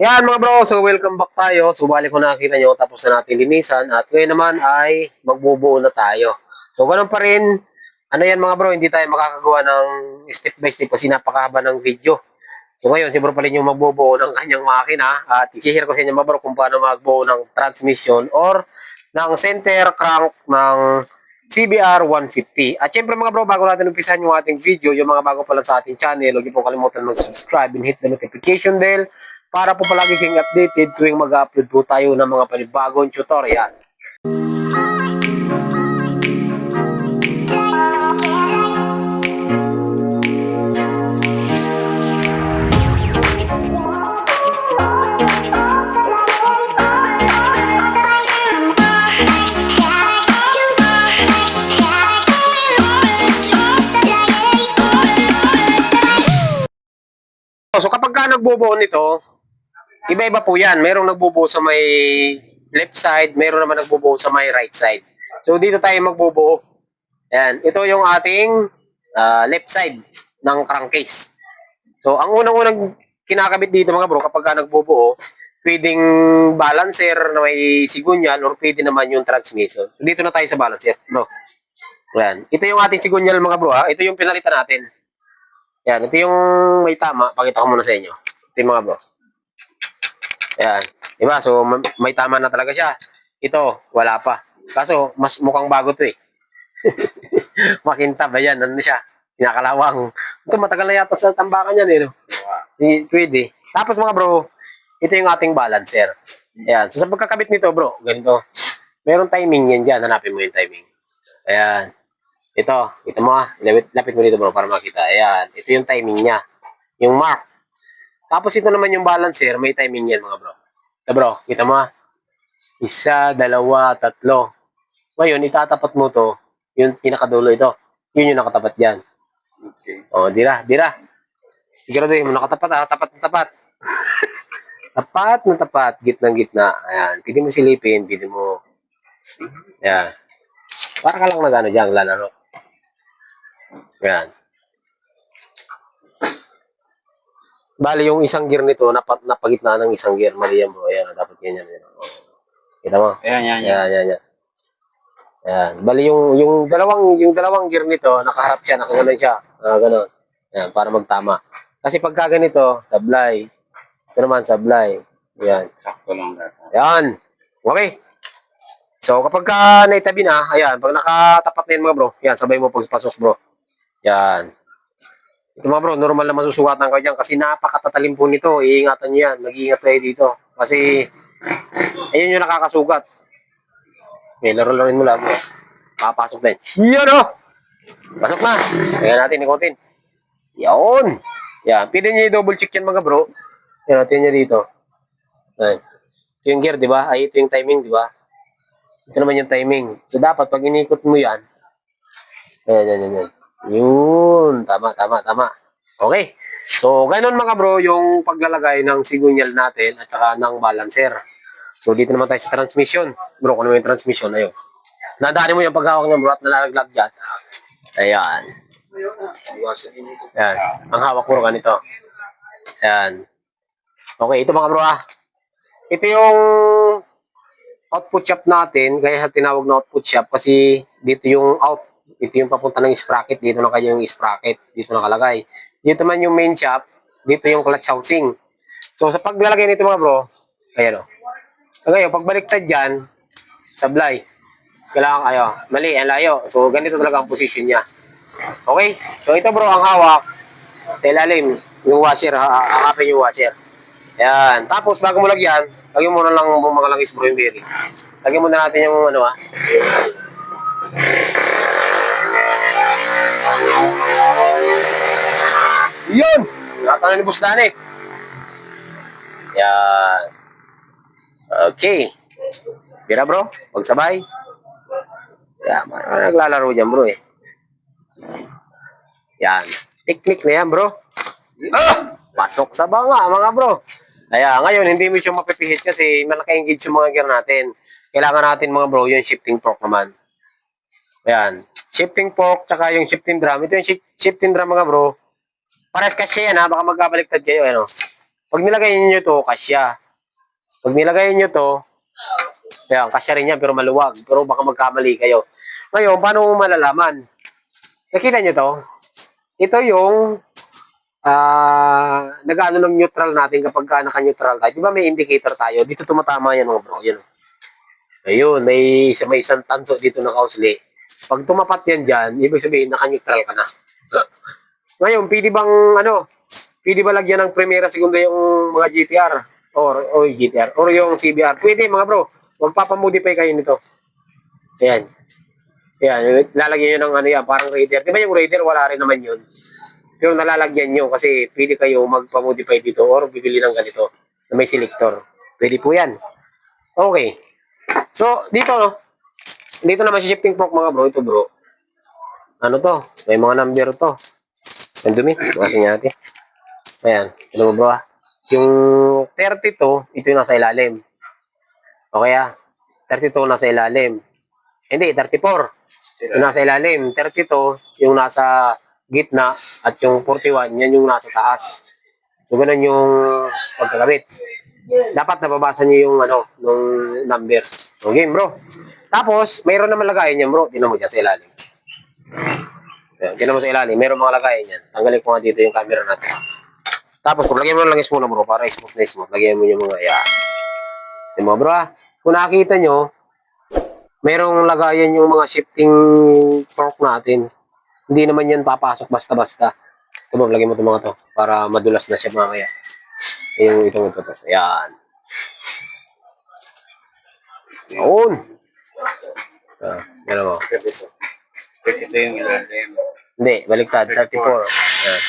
Yan mga bro, so welcome back tayo. So bali kung nakita nyo, tapos na natin linisan at ngayon naman ay magbubuo na tayo. So ganun pa rin, ano yan mga bro, hindi tayo makakagawa ng step by step kasi napakahaba ng video. So ngayon, si bro pa rin yung magbubuo ng kanyang makina at i-share ko sa inyo mga bro kung paano magbuo ng transmission or ng center crank ng CBR 150. At syempre mga bro, bago natin umpisahan yung ating video, yung mga bago pa lang sa ating channel, huwag niyo po kalimutan mag-subscribe and hit the notification bell para po palagi kayong updated tuwing mag-upload po tayo ng mga panibagong tutorial. So kapag ka nagbubuo nito, iba-iba po yan. Merong nagbubuo sa may left side, meron naman nagbubuo sa may right side. So dito tayo magbubuo. Yan. Ito yung ating ah, left side ng crankcase. So ang unang-unang kinakabit dito mga bro kapag ka nagbubuo, pwedeng balancer na may sigunyal or pwede naman yung transmission. So dito na tayo sa balancer, bro. Yan. Ito yung ating sigunyal mga bro ha. Ito yung pinalitan natin. Yan, ito yung may tama. Pakita ko muna sa inyo. Ito yung mga bro. Yan. Diba? So, ma- may tama na talaga siya. Ito, wala pa. Kaso, mas mukhang bago to eh. Makintab, ayan, ano siya. Pinakalawang. Ito, matagal na yata sa tambakan yan eh. No? Eh, Pwede. Tapos mga bro, ito yung ating balancer. Ayan. So, sa pagkakabit nito, bro, ganito. Meron timing yan dyan. Hanapin mo yung timing. Ayan. Ito, kita mo ah. Lapit, lapit mo dito bro para makita. Ayan. Ito yung timing niya. Yung mark. Tapos ito naman yung balancer, may timing yan mga bro. Ito bro, kita mo ah. Isa, dalawa, tatlo. Ngayon, itatapat mo to, yung pinakadulo ito. Yun yung nakatapat dyan. Okay. O, dira, dira. Siguraduhin mo, nakatapat ah. Tapat na tapat. tapat na tapat. Gitnang gitna. Ayan. Pwede mo silipin. Pwede mo... Ayan. Para ka lang nag-ano dyan, lalaro. Ayan. Bali, yung isang gear nito, napat, napagitna ng isang gear. Mali yan, bro. Ayan, dapat ganyan. yan. O. Kita mo? Ayan, yan, yan. Ayan, ayan, ayan. Ayan. Bali, yung, yung dalawang, yung dalawang gear nito, nakaharap siya, nakaganon siya. Ah, ganon. Ayan, para magtama. Kasi pagka ganito, sablay. Ito naman, sablay. Ayan. Sakto lang. Ayan. Okay. So, kapag ka naitabi na, ayan, pag nakatapat na yun mga bro, ayan, sabay mo pagpasok bro. Ayan. Ito mga bro, normal na masusugatan ka dyan kasi napakatatalim po nito. Iingatan nyo yan. Mag-iingat kayo dito. Kasi, ayun yung nakakasugat. Okay, laro-laroin mo lang bro. Makapasok na yun. Yan o! Pasok na. Ayan natin, ikotin. Yan. Yan. Pwede nyo i-double check yan mga bro. Yan natin nyo dito. Ayan. Ito yung gear, di ba? Ay, ito yung timing, di ba? Ito naman yung timing. So, dapat pag inikot mo yan, ayan, ayan, ayan. Yun. Tama, tama, tama. Okay. So, ganun mga bro, yung paglalagay ng sigunyal natin at saka ng balancer. So, dito naman tayo sa transmission. Bro, kung ano yung transmission, ayun. Nadaanin mo yung paghawak ng bro at nalalaglag dyan. Ayan. Ayan. Ang hawak mo ganito. Ayan. Okay, ito mga bro ah. Ito yung output shop natin, kaya tinawag na output shop kasi dito yung out, dito yung papunta ng sprocket, dito na kayo yung sprocket, dito nakalagay. Dito man yung main shop, dito yung clutch housing. So sa paglalagay nito mga bro, ayan o. Ngayon, pagbaliktad dyan, sablay. Kailangan kayo, mali, ang layo. So ganito talaga ang position niya. Okay? So ito bro, ang hawak sa ilalim, yung washer, ha- hakapin yung washer. Ayan. Tapos, bago mo lagyan, lagyan mo na lang mga langis bro yung bearing. Lagyan mo na natin yung ano ah. Yun! Nakatanan ni Boss Dani. Yan. Okay. Bira bro, magsabay. Yan, marami naglalaro dyan bro eh. Yan. Picnic na yan bro. Ah! Pasok sa banga mga bro. Kaya ngayon, hindi mo siya mapipihit kasi malaki engage yung mga gear natin. Kailangan natin mga bro, yung shifting fork naman. Ayan. Shifting fork, tsaka yung shifting drum. Ito yung shi- shifting drum mga bro. Pares kasi yan ha, baka magkabaliktad kayo. Ano? Pag nilagay niyo to, kasya. Pag nilagay niyo to, Ayan, kasya rin yan, pero maluwag. Pero baka magkamali kayo. Ngayon, paano mo malalaman? Nakita nyo to? Ito yung ah nag-ano ng neutral natin kapag ka naka-neutral tayo. Di ba may indicator tayo? Dito tumatama yan mga bro. Yan. Ayun, may, may isang tanso dito na kausli. Pag tumapat yan dyan, ibig sabihin naka-neutral ka na. Ngayon, pwede bang ano, pwede ba lagyan ng primera, segunda yung mga GTR? Or, o GTR, or yung CBR? Pwede mga bro. Magpapamodify kayo nito. Ayan. Ayan, lalagyan nyo ng ano yan, parang Raider. Di ba yung Raider, wala rin naman yun. Pero nalalagyan nyo kasi pwede kayo magpamodify dito or bibili ng ganito na may selector. Pwede po yan. Okay. So, dito? Dito naman si shifting fork mga bro. Ito bro. Ano to? May mga number to. Ang dumi. Kasi natin. Ayan. Ano bro ah? Yung 32, ito yung nasa ilalim. Okay ah. 32 nasa ilalim. Hindi, 34. Yung nasa ilalim. 32, yung nasa gitna. At yung 41, yan yung nasa taas. So, ganun yung pagkakabit. Dapat nababasa niyo yung ano, nung number. Okay, bro. Tapos, mayroon naman lagayan niyan, bro. Tingnan mo dyan sa ilalim. Ayan, tingnan mo sa ilalim. Mayroon mga lagayan niyan. Tanggalin ko nga dito yung camera natin. Tapos, lagyan mo ng langis muna, bro, para smooth na smooth. Lagyan mo yung mga, yeah. Mo, bro, ah. Kung nakikita nyo, mayroong lagayan yung mga shifting torque natin. Hindi naman yan papasok basta-basta. Ito bro, lagyan mo itong mga to para madulas na siya mamaya. Yung itong ito to. Ayan. Yun. Ah, yan mo. Ito yung ilalim. Hindi, baliktad. 34. Ayan.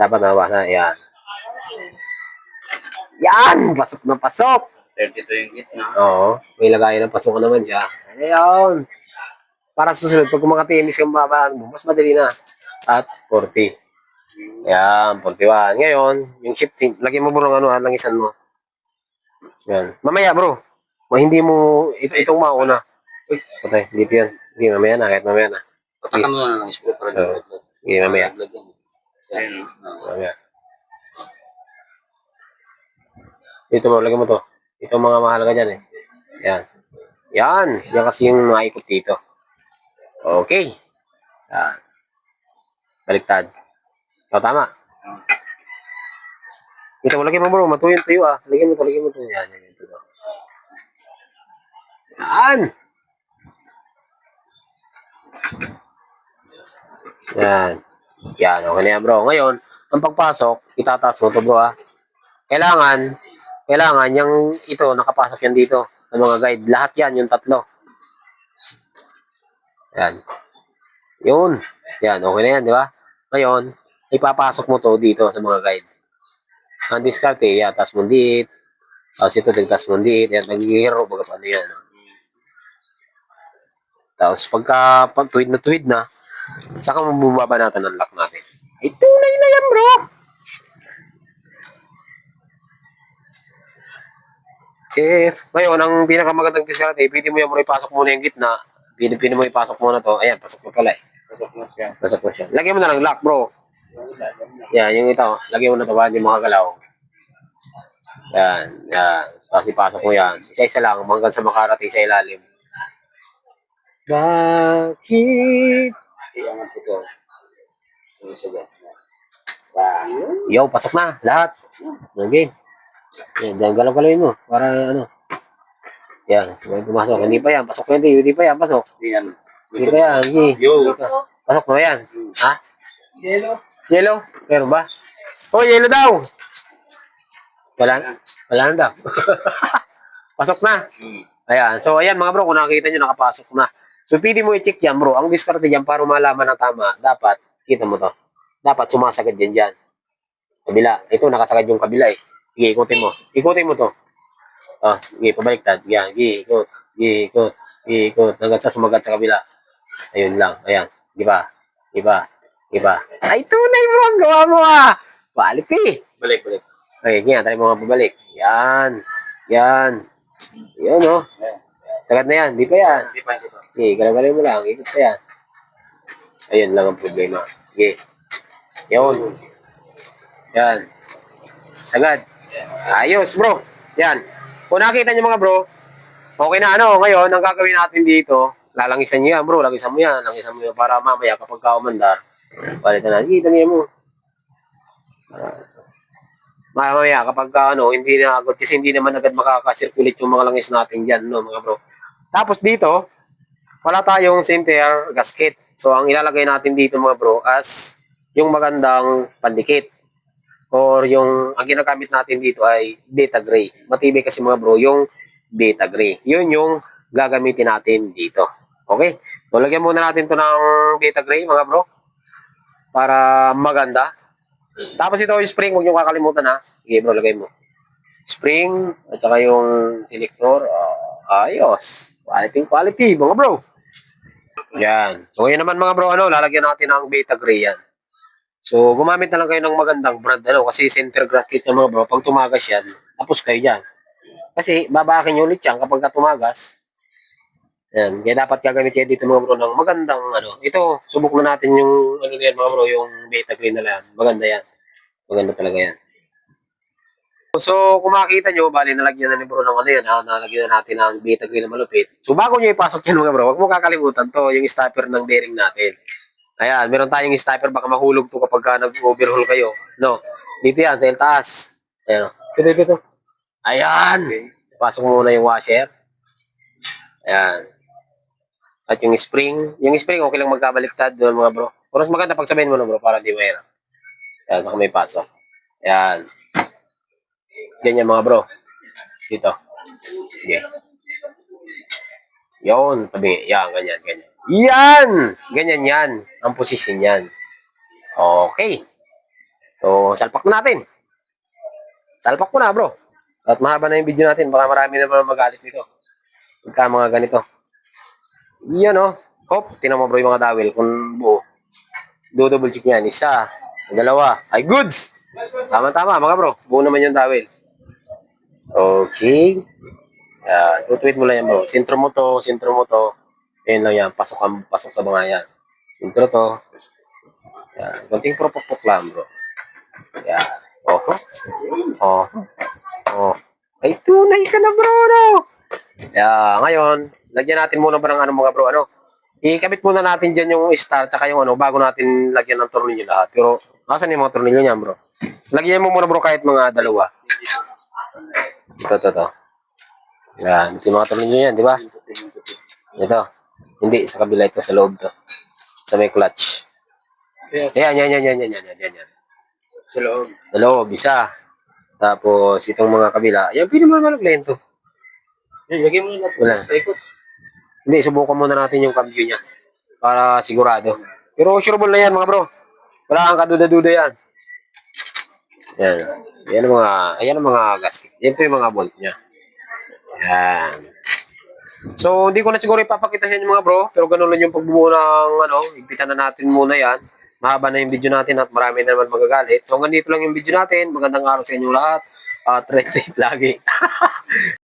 Dapat nabasa. Ayan. Yan! Pasok na pasok! 32 yung gitna. Oo. May lagayan ng pasok naman siya. Ayun. Para sa susunod, pag kumakatimis kang babaan mo, mas madali na. At 40. Ayan, 41. Ngayon, yung shifting, lagyan mo bro ng ano, langisan mo. Yan. Mamaya bro, ma hindi mo, ito, itong mauna. Uy, patay, dito yan. Hindi, mamaya na, kahit mamaya na. Patakan mo na lang ispo para Oo. Hindi, mamaya. Oo. Mamaya. Dito mo, lagyan mo to. Ito mga mahalaga dyan eh. Yan. Yan. Yan kasi yung maikot dito. Okay. Yan. Baliktad. So, tama. Dito mo, lagyan mo bro. Matuyo tuyo ah. Lagyan mo to, lagyan mo to. Yan, yan, ito. Yan. Yan. Yan, okay na yan bro. Ngayon, ang pagpasok, itataas mo to bro ah. Kailangan, kailangan yung ito, nakapasok yan dito ng mga guide. Lahat yan, yung tatlo. Yan. Yun. Yan, okay na yan, di ba? Ngayon, ipapasok mo to dito sa mga guide. Ang diskarte, yan, tas mo diit. Tapos ito, tigtas mo diit. Yan, nag-hero, baga paano yan. ah. Tapos pagka pag tuwid na tuwid na, saka mabubaba natin ang lock natin. Ay, tunay na yan, bro! If, ngayon, ang pinakamagandang diskarte, pwede mo yan muna ipasok muna yung gitna. Pwede, pwede mo ipasok muna to. Ayan, pasok mo pala eh. Pasok na siya. Pasok mo siya. Lagyan mo na ng lock, bro. Yan, yung ito. Lagyan mo na to ba yung mga galaw. Yan, yan. Tapos ipasok mo yan. Isa-isa lang, hanggang sa makarating sa ilalim. Bakit? Iyangan ko to. Isa dyan. Wow. Yo, pasok na, lahat. Okay. Yan, yan galaw-galawin mo. Para ano. Yan, may pumasok. Hindi pa yan, pasok na hindi. Hindi pa yan, pasok. Yan. Hindi pa yan, hindi. Yo. Pasok na yan. Ha? Yellow. Yellow? Meron ba? Oh, yellow daw! Wala na? Wala na daw. pasok na. Hmm. Ayan. So, ayan mga bro, kung nakikita nyo, nakapasok na. So, pwede mo i-check yan bro. Ang diskarte dyan, para malaman na tama, dapat, kita mo to, dapat sumasagad yan dyan. Kabila. Ito, nakasagad yung kabila eh. Sige, ikutin mo. Ikutin mo to. Oh, sige, pabaliktad. Yan, sige, ikot. Sige, ikot. Sige, ikot. Hanggang sa sumagat sa kabila. Ayun lang. Ayan. Di ba? Di ba? Di ba? Ay, tunay mo ang gawa mo ah! Balik eh. Balik, balik. Okay, nga, tayo mga pabalik. Yan. Yan. Yan, oh. Sagad na yan. Di pa yan. Hindi pa, hindi pa. Sige, galagalin mo lang. Ikot pa yan. Ayun lang ang problema. Sige. Yun. Yan. Sagad. Ayos, bro. Yan. Kung nakita nyo mga bro, okay na ano, ngayon, ang gagawin natin dito, lalangisan nyo yan, bro. Langisan mo yan, langisan mo yan para mamaya kapag kaumandar, palitan na, kita niya mo. Mamaya kapag ka, ano, hindi na agad, kasi hindi naman agad makakasirculate yung mga langis natin dyan, no, mga bro. Tapos dito, wala tayong center gasket. So, ang ilalagay natin dito mga bro as yung magandang pandikit. Or yung, ang ginagamit natin dito ay beta gray. Matibay kasi mga bro, yung beta gray. Yun yung gagamitin natin dito. Okay? So, lagyan muna natin to ng beta gray mga bro. Para maganda. Tapos ito yung spring, huwag nyo kakalimutan ha. Sige bro, lagay mo. Spring, at saka yung selector. ah, ayos. Quality, quality, mga bro. Yan. So, ngayon naman mga bro, ano, lalagyan natin ng beta gray yan. So, gumamit na lang kayo ng magandang brand, ano, kasi center gasket yung mga bro, pag tumagas yan, tapos kayo dyan. Kasi, babakin nyo ulit yan kapag ka tumagas. Yan. Kaya dapat gagamit kayo dito mga bro ng magandang, ano, ito, subok na natin yung, ano yan mga bro, yung beta gray na yan. Maganda yan. Maganda talaga yan. So, kung makikita nyo, bali, nalagyan na ni bro ng ano yan, ha? nalagyan na natin ng beta green na malupit. So, bago nyo ipasok yan mga bro, huwag mo kakalimutan to, yung stopper ng bearing natin. Ayan, meron tayong stopper, baka mahulog to kapag ka nag-overhaul kayo. No, dito yan, sa taas. Ayan, dito, dito. Ayan, pasok mo muna yung washer. Ayan. At yung spring, yung spring, okay lang magkabaliktad doon mga bro. Pero mas maganda pag sabihin mo na bro, para di mahirap. Ayan, saka may pasok. Ayan. Ganyan mga bro. Dito. Sige. Yon, tabi. Yan, ganyan, ganyan. Yan! Ganyan yan. Ang posisyon yan. Okay. So, salpak na natin. Salpak ko na, bro. At mahaba na yung video natin. Baka marami na naman magalit nito. Pagka mga ganito. Yan, oh. Hop, tinan mo, bro, yung mga dawil. Kung buo. Do double check yan. Isa. Dalawa. Ay, goods! Tama-tama, mga bro. Buo naman yung dawil. Okay. Yan. Tutuwid mo lang yan, bro. Sintro mo to, sintro mo to. Yan lang yan. Pasok, pasok sa mga yan. Sintro to. Yan. Kunting propok lang, bro. Yan. Oh. Oh. Oh. Ay, tunay ka na, bro, no? Yan. Ngayon, lagyan natin muna ba ng ano, mga bro, ano? Ikabit muna natin dyan yung star tsaka yung ano, bago natin lagyan ng tornilyo lahat. Pero, asan yung mga tornilyo niyan, bro? Lagyan mo muna, bro, kahit mga dalawa. Ito, ito, ito. Yan, ito yung mga tornilyo yan, di ba? Ito. Hindi, sa kabila ito, sa loob to. Sa may clutch. Yan, yan, yan, yan, yan, yan, yan, yan, yan. Sa loob. Sa loob, isa. Tapos, itong mga kabila. Yan, pwede mo naman lento. Yan, lagyan mo na natin. Wala. Paikot. Hindi, subukan muna natin yung cambio niya. Para sigurado. Pero sureable na yan, mga bro. Wala kang kaduda-duda yan. Yan. Yan ang mga, ayan ang mga gasket. Yan to yung mga bolt niya. Yan. So, hindi ko na siguro ipapakita sa inyo mga bro, pero ganun lang yung pagbubuo ng, ano, igpitan na natin muna yan. Mahaba na yung video natin at marami na naman magagalit. So, hanggang dito lang yung video natin. Magandang araw sa inyo lahat. At uh, safe lagi.